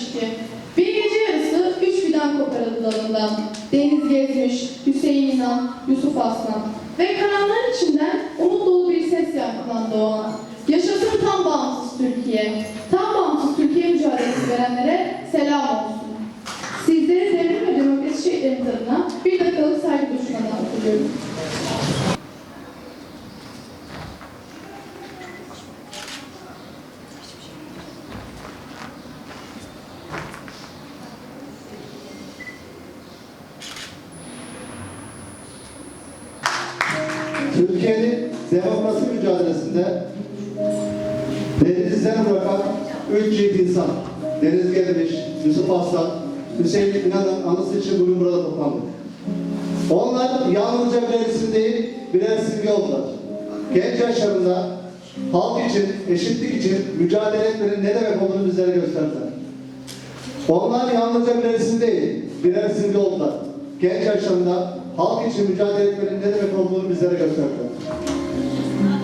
1972. Bir gece yarısı üç fidan koparıldı dalından. Deniz gezmiş, Hüseyin İnan, Yusuf Aslan. Ve karanlığın içinden umut dolu bir ses yankılandı o an. Yaşasın tam bağımsız Türkiye. Tam bağımsız Türkiye mücadelesi verenlere selam olsun. Sizleri devrim ve demokrasi şehitlerinin adına bir dakikalık saygı duruşmadan hatırlıyorum. Mücadelesinde denizden bırakan üç yiğit insan, Deniz Gelmiş, Yusuf Aslan, Hüseyin İnan'ın anısı için bugün burada toplandık. Onlar yalnızca birer isim değil, birer simge oldular. Genç yaşlarında halk için, eşitlik için mücadele etmenin ne demek olduğunu bizlere gösterdiler. Onlar yalnızca birer isim değil, birer simge oldular. Genç yaşlarında halk için mücadele etmenin ne demek olduğunu bizlere gösterdiler.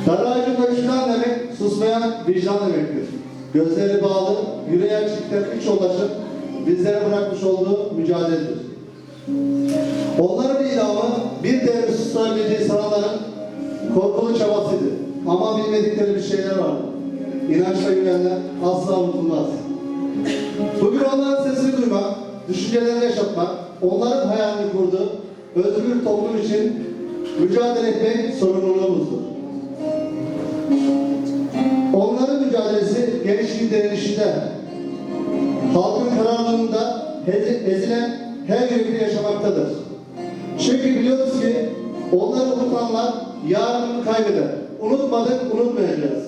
Dar ağacın dövüşten demek, susmayan vicdan demektir. Gözleri bağlı, yüreği açıktan üç yoldaşın bizlere bırakmış olduğu mücadeledir. Onların idamı bir devri susturabileceği sananların korkulu çabasıydı. Ama bilmedikleri bir şeyler vardı. İnançla yürüyenler asla unutulmaz. Bugün onların sesini duymak, düşüncelerini yaşatmak, onların hayalini kurduğu özgür toplum için mücadele etmek sorumluluğumuzdur. Onların mücadelesi gençliğin direnişinde, halkın kararlılığında ezi- ezilen her yürekli yaşamaktadır. Çünkü biliyoruz ki onları unutanlar yarını kaybeder. Unutmadık, unutmayacağız.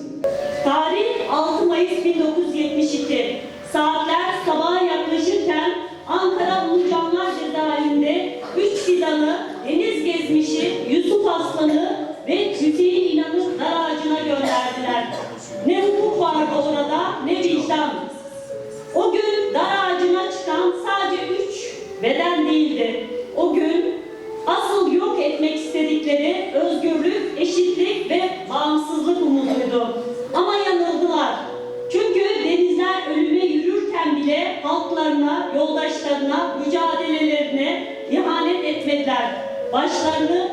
Tarih 6 Mayıs 1972. Saatler sabaha yaklaşırken Ankara Ulucanlar cezaevinde üç fidanı, Deniz Gezmiş'i, Yusuf Aslan'ı Başlarını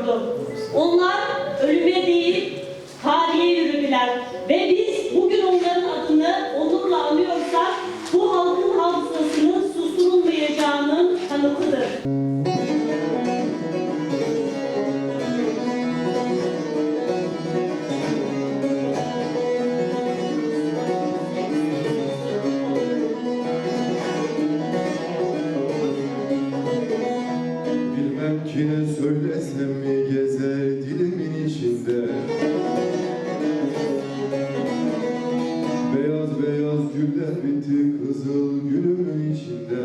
çarpıyordu. Onlar ölüme değil, tarihe yürüdüler. Ve biz Beyaz beyaz güller bitti kızıl gülümün içinde.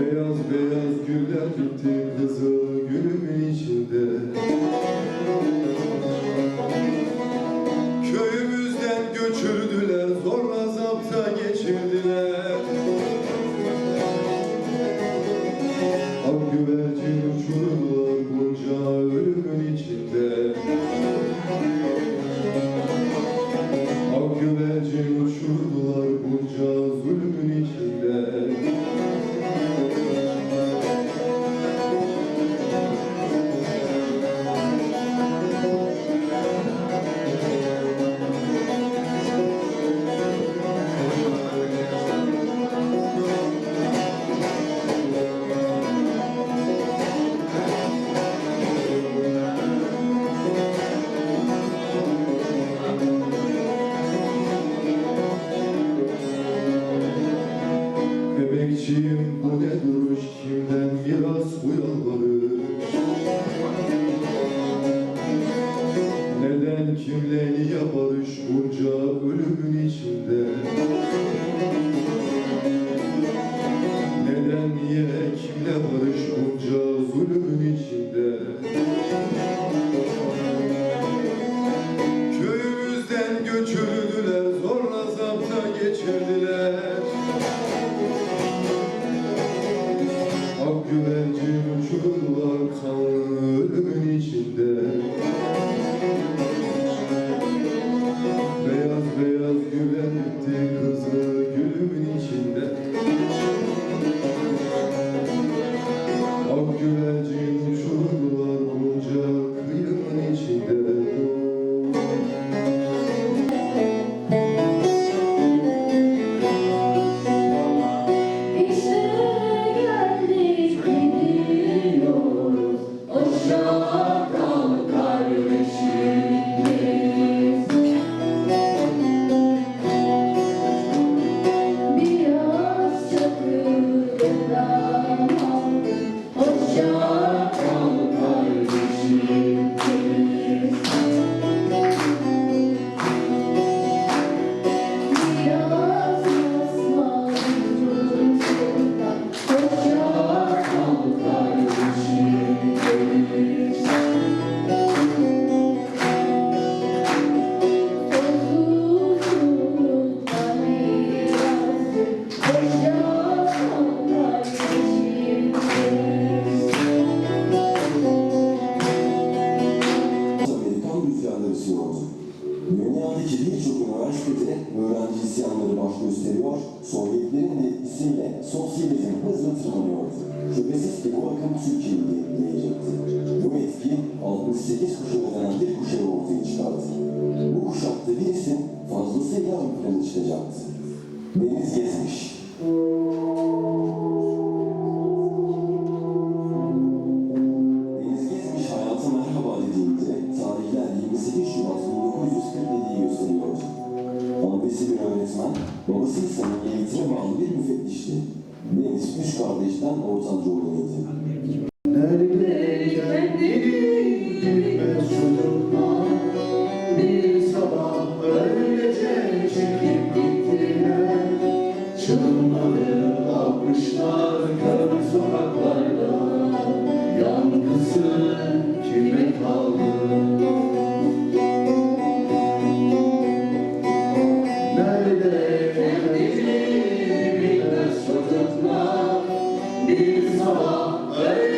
Beyaz beyaz güller bitti kızıl sosyalizm hızla tırmanıyordu. Şüphesiz ki bu akım Türkiye'yi de etkileyecekti. Bu etki 68 kuşağı denen bir kuşağı ortaya çıkardı. Bu kuşakta bir isim fazlasıyla ön plana çıkacaktı. Deniz Gezmiş. Deniz Gezmiş hayata merhaba dediğinde tarihler 28 Şubat 1940 dediği. Annesi bir öğretmen, babası ise İngiltere bağlı bir müfettişti. Deniz üç kardeşten ortanca olanıydı. 성도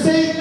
see